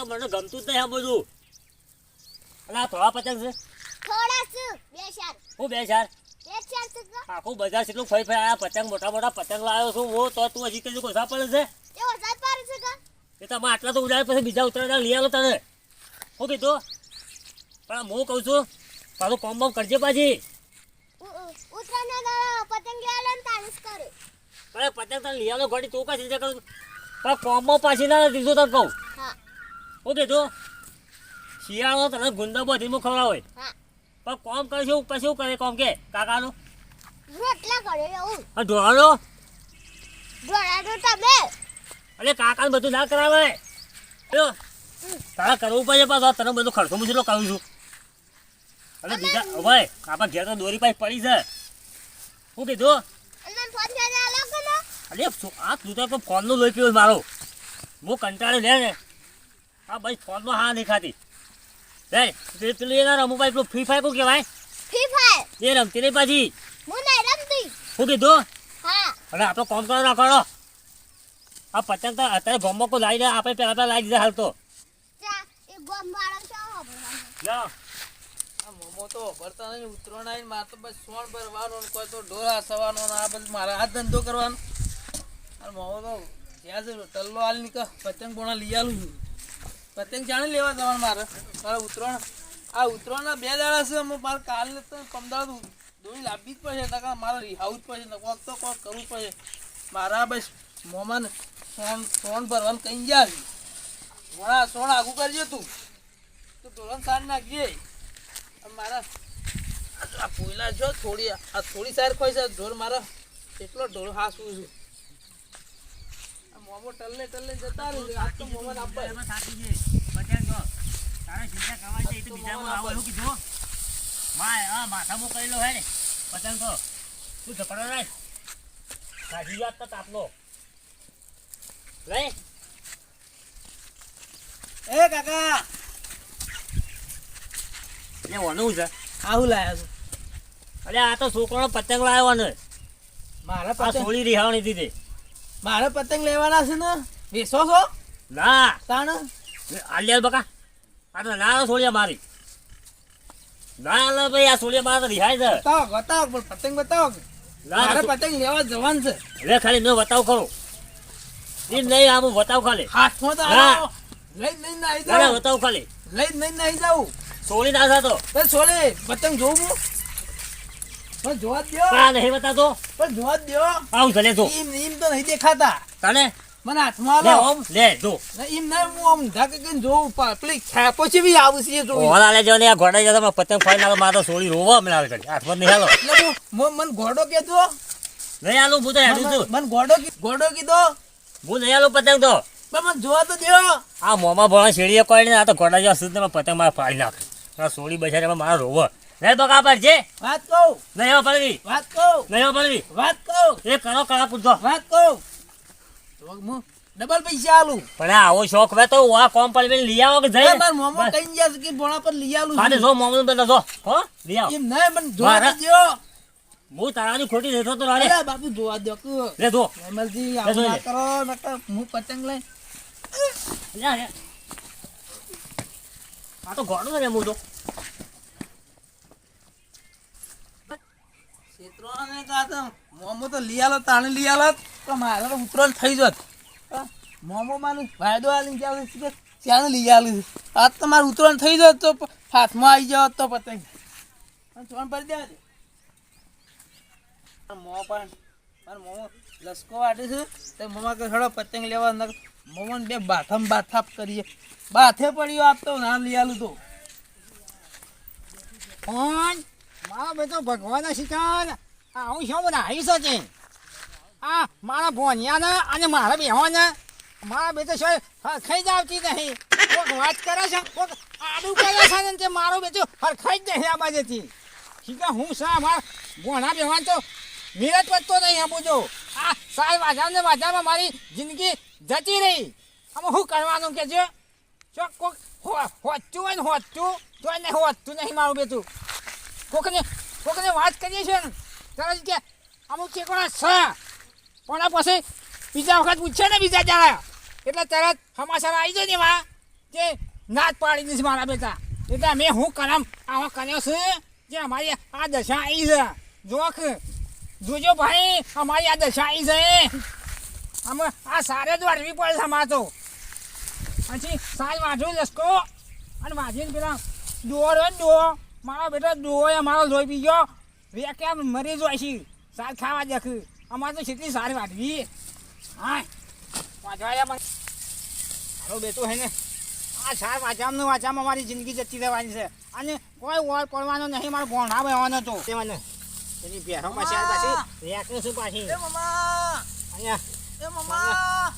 તો મને ગમતું જ નહીં આ બધું અને આ થોડા પતંગ છે. થોડા છે. બે ચાર. હું બે ચાર? આખું બજાર કેટલું ફરી ફરી આ પતંગ મોટા મોટા પતંગ લાવ્યો છું. હું તો તું હજી કઈ ઓછા પડે છે. એ વરસાદ પડે છે કે? એ તો આમાં આટલા તો ઉડાડ પછી બીજા ઉતરેલા લઈ આવો તને. હું કીધું? પણ હું કહું છું તારું કોમ બોમ કરજે પાછી. પતંગ તને લઈ આવો ઘડી તું કઈ રીતે કરું? પણ કોમમાં પાછી ના દીધું તને કહું. હું કીધું શિયાળો તને ગુંદા બધી હું. ખવડાવે પણ કોમ કરશું પછી શું કરે કોમ કે? કાકાનું? રોટલા કરે એવું અને ઢોળાનો? ઢોળાનું તમે અરે કાકાને બધું ના કરાવે. જો. તારા કરવું પડે પાછો. તને બધું ખર્ચો મુશ્કેલો કરું છું. અને બીજા ભાઈ આપણા ઘેર તો દોરી પાસે પડી છે. શું કીધું? અરે આ તું તો ફોનનું લોહી પીવું મારો. હું કંટાળી લે ને. હા ભાઈ ફોનમાં હા નહીં ખાતી લે તે પેલું એના રમુભાઈ પેલું ફ્રી ફાયર કોણ કહેવાય? ફ્રી ફાયર એ રમતી નહીં પાછી. હું નહીં રમતી. શું કીધું? હા. અને આપણો કોમ કરો રાખો આ પતંગ તો અત્યારે ગોમમાં કો લાવી દે આપણે પહેલા પહેલા લાવી દીધા હાલ તો. એ ગોમ મોમો તો ભરતા નહીં ઉતરણ આવીને મારે તો બસ સોણ ભરવાનો ને કોઈ તો ઢોરા સવાનો ને આ બધું મારા આ ધંધો કરવાનો. અને મોમો તો જ્યાં છે ટલ્લો હાલ નીકળ પતંગ બોણા લઈ આલું છું. પતંગ જાણે લેવા જવાનું મારે. મારે ઉતરણ આ ઉત્તરાયણના બે દાડા છે મારે કાલે તો પમદાડ દોરી લાવવી જ પડશે નકા મારે રિહાવું જ પડશે કોક તો કોક કરવું પડશે. મારા બસ મોમાને સોન સોન ભરવાનું કઈ જાય છે. સોન આગું કરજે તું. તો ધોરણ સાર નાખજે. મારા આ પોયલા જો થોડી આ થોડી સાર ખોઈ છે ઢોર મારા એટલો ઢોર હાસું છું. મોમો ટલ્લે ટલ્લે જતા રહે આ તો મોમો આપે એમાં થાકી જઈએ. પતંગ જો. તારે કરવાની છે, એ તો બીજામાં આવો એવું કીધું. માય, હા, માથામાં કરેલો હે ને. પતંગ તો. તું ઝઘડો રાખ. સાજી જાત તો તાપલો લે. એ કાકા લે, ઓનું છે. આવું લાયા છું અરે આ તો છોકરાનો પતંગ લાવ્યો ને મારા પાસે હોળી રિહાવણી દીધી મારે પતંગ લેવાના છે ને વેસો છો? ના. તાણ? આલ્યા બકા. આ તો ના છોડ્યા મારી. ના લે ભાઈ આ સોળિયા મારે રિહાય છે. બતાવો બતાવો પણ પતંગ બતાવો. ના મારે પતંગ લેવા જવાનું છે. લે ખાલી મેં બતાવ ખરો. એમ નહીં આમ બતાવ ખાલી. હાથમાં તો આવો. લઈ નાહી ના, ના, જાઉં. બતાવ ખાલી. લઈ લઈને આવી જાવ સોળી ના થતો. છોડી પતંગ જોઉં હું? પણ જોવા જ આ નહીં બતાતો પણ જોવા જ દ્યો. આવું છે જો. એમ એમ તો નહીં દેખાતા. તને? મને હાથમાં લે ઓમ લે જો. ના, એમ ના હું આમ ઢાકે જોઉં પેલી ખેપો છે બી આવું છે એ ઓલા લે જો ને આ ઘોડા જતો પતંગ ફાઈ નાખો મારો સોળી રોવા મને આવે ઘડી. હાથમાં નહીં હાલો એટલે હું મને ઘોડો કહેતો નહીં આલું હું તો હેડું છું. મને ઘોડો ઘોડો કીધો. હું નહીં આલું પતંગ તો. પણ મને જોવા તો દો આ મોમાં ભણા શેરીએ કોઈ નહીં આ તો ઘોડા જેવા સુધી પતંગ મારા ફાડી નાખે. આ સોળી બજારમાં મારો રોવો. નહીં બકા પર છે. વાત કહું? નહીં પડવી. વાત કહું? નહીં પડવી. વાત કહું? એ કરો કળા પૂછો. વાત કહું? તો ડબલ પૈસા આલું. પણ આ આવો શોખ વે તો આ કોમ પર લઈ આવો કે જઈ માર મોમો કઈ ગયા કે ભોણા પર લઈ આલું છું. જો મોમનું પેલા જો. હો? લઈ આવો. એમ નહીં મને જોવા તો દ્યો. હું તારાની ખોટી રહેતો તો રાડે. બાપુ જોવા દ્યો કે. લે જો. એમલજી આવું કરો નકર હું પતંગ લઈ લે. આ તો ઘોડું ને હું તો ક્ષેત્રોને કાં તો? મોમો તો લઈ આલો, તાણે લઈ આલો, તો મારે તો ઉતરણ થઈ જત. મોમો માનું ફાયદો આલી જાવ છે ત્યાં લઈ આલું આજ તો મારું ઉતરણ થઈ જત, તો હાથમાં આવી જાવ તો પતંગ ચોણ ભરી દેવા દે. મો પણ, મારે મોમો લસકો વાટે છે, તો મોમા કે હળો પતંગ લેવા ન મોમોને બે બાથમ બાથાપ કરીએ. બાથે પડ્યો આપ તો ના લઈ આલું તો. કોણ મા બેટો ભગવાન શિકાર. આ હું શું આવી શકે આ મારા ભોનિયાને અને મારા બેહોને મારા બેટો શું હરખાઈ જ આવતી નહીં કોક વાત કરે છે આડું કરે છે ને તે મારો બેટો હરખાઈ જ નહીં આ બાજુથી હું છે મારા ભોણા બેવાન તો મિરત વધતો નહીં આ બોજો આ સાહેબ વાજાને વાજામાં મારી જિંદગી જતી રહી આમાં શું કરવાનું કે છે ચોક કોક હો- હોતું હોય ને હોતું તો નહીં મારું બેટું કોકને કોકને વાત કરીએ છીએ તરત કે અમુક ચેકોડા છે. પણ પછી બીજા વખત પૂછશે ને બીજા જાણે. એટલે તરત સમાચાર આવી જાય ને એમાં કે નાચ પાડી દીધી મારા બેટા. એટલે મેં હું કરમ આવો કર્યો છું જે અમારી આ દશા આવી છે. જોખ જોજો ભાઈ, અમારી આ દશા આવી છે. અમે આ સારે જ વાળવી પડે અમારે તો. પછી સાલ વાંધો લસકો અને વાંચીને પેલા ડોર ડો મારા બેટા ડો અમારો મારો લોહી પી ગયો. વે કેમ મરી જાય છે સાર ખાવા દેખ અમારે તો કેટલી સારી વાટવી હા. વાંચવા મને મારો બેટો હે ને. આ સાર વાંચવામાં વાંચવામાં મારી જિંદગી જતી રહેવાની છે. અને કોઈ વોર પડવાનો નહીં મારો ભોણા બહેવાનો તો. તે મને. એની પહેરો પાછી. આ પાછી રેકને શું પાછી? એ મમ્મા! અહીંયા. એ મમ્મા!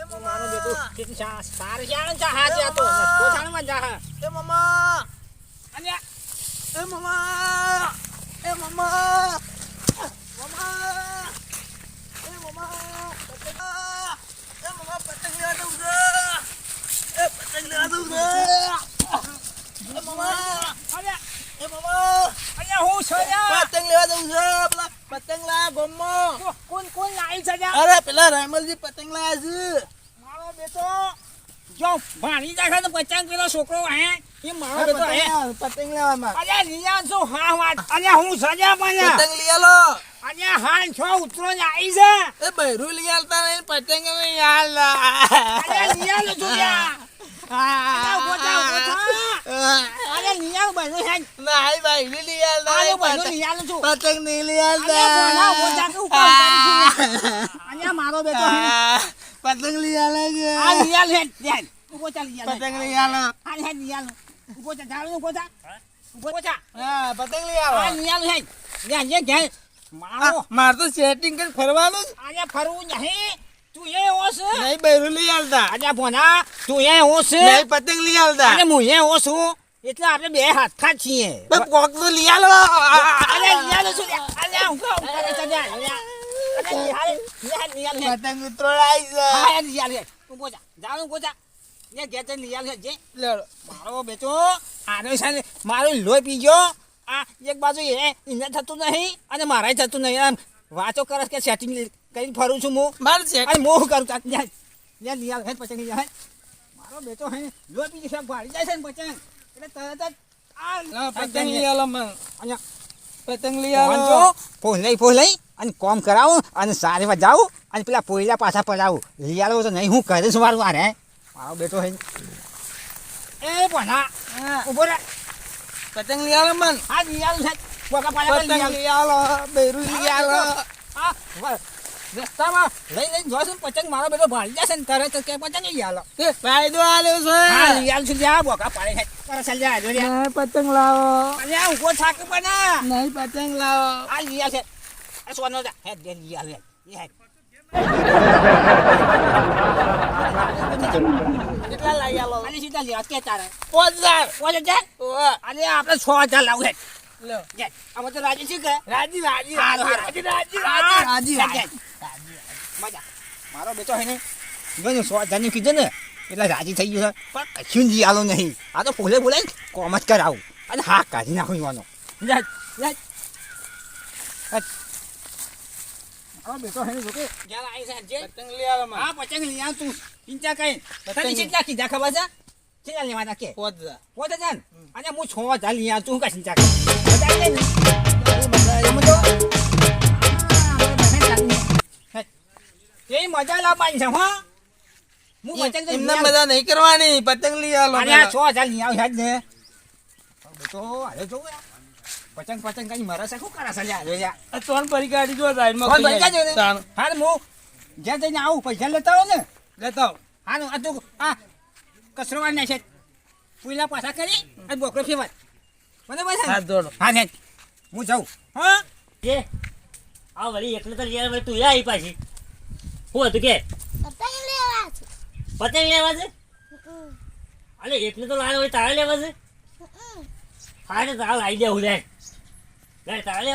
એ મારો બેટો કેટલી સારી છે આને ચા હાથ તો નસકો છાણમાં જા હા. એ મમા અહીંયા એ મમા એ મમા મમા એ મમા પતંગ એ મમા પતંગ લેવા દઉં છે એ પતંગ લેવા દઉં છે એ મમ્મા એ મમા અહીંયા હું છું. પતંગ લેવા દઉં છે પેલા પતંગ લાયા ગોમમાં કો- કોણ કોણ લાવી છે? અરે પેલા રાયમલજી પતંગ લાયા છે. મારો બેટો જો ભાણી જાય તો પચાસ પેલો છોકરો હે એ મારો બેટો હે. પતંગ લેવામાં અલ્યા લીયા છો હા વાત? અલ્યા હું સજા પણ પતંગ લઈ આલો. અલ્યા હાલ છો ઉતરો ને આવી છે એ બૈરું લઈ આલતા નહીં પતંગ નહીં હાલ અલ્યા લીયા લો છું લીયા લો બનો હે નાઈ ભાઈ લઈ આલતા આલો નહીં બનો પતંગ. લીયા છું. પતંગ નહીં લઈ કે ઉપર મારો બેટો પતંગ લઈ આલે છે. આ પતંગ લઈ આલો. આ ઊભો થા જાવ ઊભો થા ઊભો થા હા પતંગ લઈ આ આલો લીયા લો જે ઘેર મારો આ, મારે તો સેટિંગ કરી ફરવાનું. આજે ફરવું નહીં તું એ હોશ નહીં બૈરું લઈ આલતા આજે ભોના તું એ નહીં પતંગ લઈ આલતા અને હું એ છું એટલે આપણે બે હાથ છીએ કોક તો લઈ આલો અરે લિયા લો છું અરે હું કહું અરે ચડ્યા. પતંગ ઉતરોડાઈ છે હા, એ લિયા લે. ઊભો થા. જાઓ, ઊભો જે તે ઘેર જઈને લિયા લે, જે. લેડો. મારો બેટો આનો છે મારો લોહી પી ગયો. આ એક બાજુ એ એને થતું નહીં અને મારાય થતું નહીં. આમ વાતો કરસ કે સેટિંગ કરીને ફરું છું હું. મારું છે. અને મોહ કરું? તા લ્યા લ્યા લિયા હે પચંગ લિયા મારો બેટો હે લોહી પી ગયો ભાડી જાય છે ને પછી. એટલે તરત જ આ ના, પતંગ લઈ આલો મને. પતંગ લઈ આલો. પોહલાઈ પોહલાઈ અને કોમ કરાવું અને સારીમાં જાઉં અને પેલા પોયલા પાછા પડાવું. લિયાલો તો નહીં હું કરીશ મારું આરે મારો બેટો હે. એ ભણા હા, ઊભો રે. પતંગ લઈ આલો મન. આ લઈ આલો બોકા પોકા પાયા પતંગ. લઈ આલો બેરું લઈ આલો આ રસ્તામાં લઈ લઈને જોશું પતંગ મારો બેટો ભાળી જશે ને તરત કે પતંગ લિયાલો એ ફાયદો આલ્યો છે. હા લિયાલો છે જા બોકા પાડે છે. ચાલ જા નહીં પતંગ લાવો. અલ્યા ઊભો થાક બના નહીં પતંગ લાવો. આ લિયાલ છે. સોનો જા. હે દે લિયાલ હે. ઈ હે. કેટલા લઈ આલો આને સીધા લિયા કે તારે. પાંચ હજાર. ઓલે જા ઓવે. આપણે છ હજાર લાવું હે લ્યો. જા તો રાજી છે કે રાજી રાજી રાજી. રાજી રાજી. રાજી. મજા. મારો બેટો હે ને ગયો સો હજારની કીધું ને એટલે રાજી થઈ ગયું છે. પણ કશું જી આલો નહીં. આ તો પોલે બોલે કોમ જ કરાવું. અને હા કાઢી નાખું યુવાનો. જા જા બેટો હે જોકે. જ્યાં આવી છે જે પતંગ લઈ આલો મને હા લઈ આવ તું. ચિંતા કઈ. પતંગ. કેટલા કીધા ખબર છે? કેટલા લેવાના કે પાંચ હજાર પોતે જાન અને હું છ હજાર લઈ આવ તું. કા ચિંતા બધા લે. એ મજા લાવવાની છે હો. હું પતંગ તો એમને મજા નહીં કરવાની. પતંગ લઈ આલો અરે આ પેલા. છ હજાર લઈ આવ યાદ ને. તો હાલે જોવું. પચંગ પતંગ કઈ મરે છે? શું કરે છે લ્યા, ત્રણ પરી ગાડી જો સાઈડમાં ફોન કઈ ભરી ને. તાણ. હાલ હું જ્યાં જઈને આવું પૈસા લેતા હો ને. લેતા આવો. હાલો આ તું આ કચરો વાળી છે. પુલા પાછા કરી અને બોકરો ફેવર બરાબર છે ને? હાથ જોડો હા ને હું જાઉં. હા? એ આ વળી એકલે તો યાર વળી તું આવી પાછી. હું હતું કે? પતંગ લેવા છે. પતંગ લેવા છે? અરે એકલે તો લાવે તારે લેવા છે? હા ને તારે લાવી દેવું લે. તારે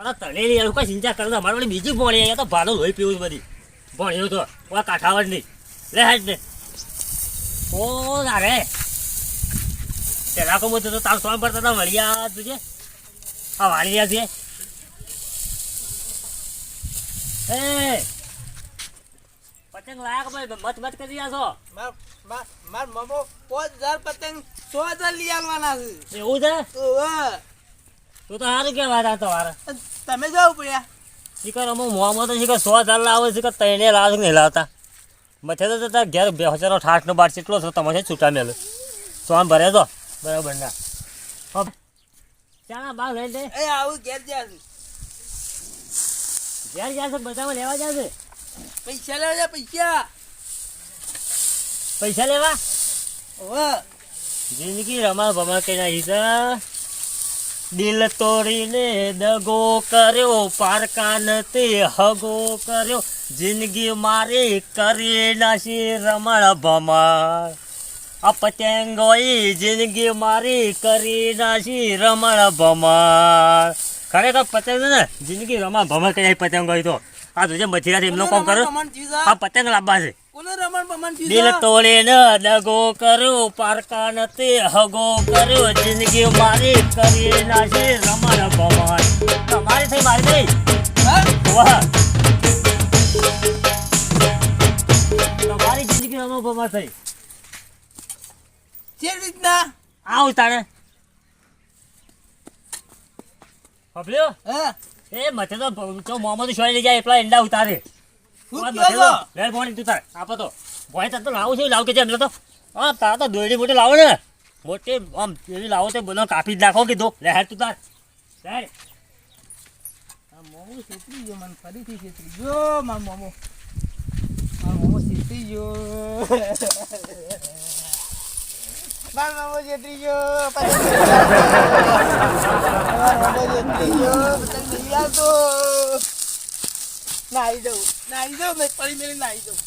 અરે તને લઈ કઈ ચિંતા કરો અમારે વળી બીજી ભોણી અહીંયા તો ભાડો લોહી પીવું બધી. ભણ્યું તો ઓલા કાંઠાવડ લે હાજ ને ઓ તારે. પેલા કો બધું તો તાર વળિયા તુજે આ વાળિયા છે? એ પતંગ લાયક ભાઈ મત મત કરી રહ્યા છો? માર મમો પાંચ હજાર પતંગ સો હજાર લઈ આવવાના છે. એવું છે. તું તો સારું કહેવાય તા તમારે. તમે જાઓ પડ્યા. શીખર અમુક મોમાં તો શીખર સો હજાર લાવે શીખર તઈને લાવે નહીં લાવતા. મથે તો તાર ઘેર બે હજારો ઠાઠનો બાર ચેટલો થતો તમારે છૂટા સો આમ ભરે તો બરાબર ના. ચાલા બાગ લઈ દે એ આવું ઘેર જ્યાં ઘેર જાય છે બધામાં લેવા જાય છે. પૈસા લેવા જા પૈસા. પૈસા લેવા? ઓ જિંદગી રમા ભમા કઈ ના છે. દિલ તોડીને દગો કર્યો પારકાન તે હગો કર્યો જિંદગી મારી કરી નાશી રમણ ભમણ આ પતંગોઈ જિંદગી મારી કરી નાશી રમણ ભમણ ખરેખર પતંગ ને જિંદગી રમા ભમણ કઈ પતંગ હોય તો. આ તુજે મથિરાથી એમનો કોમ કરો. રમણ? આ પતંગ લાંબા છે. દિલ તોડે ન દગો કર્યો પારકા નથી હગો કર્યો જિંદગી મારી કરી નાખી રમણ ભમણ તમારી થઈ મારી થઈ? વાહ. તમારી જિંદગી રમણ ભમણ થઈ. જે રીતના? આવ તારે હબલ્યો હે. એ મથે તો તો મોહમ્મદ શોઈ લઈ જાય એટલા ઈંડા ઉતારે. શું ઓય કહો મથે છો તો લેર પોણી તું તાર આપો તો ભોય તાર તો લાવું છે લાવ કે છે એમ તો હા તાર તો દોયડી મોટી લાવો ને મોટી આમ એવી લાવો તો બધો કાપી જ નાખો કીધું લે હેડ તું તાર લે આ મોમો છેતરી ગયો મને ફરીથી છેતરી ગયો મારો મોમો મારો મોમો છેતરી ગયો મારો મોમો છેતરી ગયો પતંગ મારો મોમો છેતરી ગયો પતંગ નહીં આવતો નાહી દઉં નાહી દઉં મેં પડી મેળી નાહી દઉં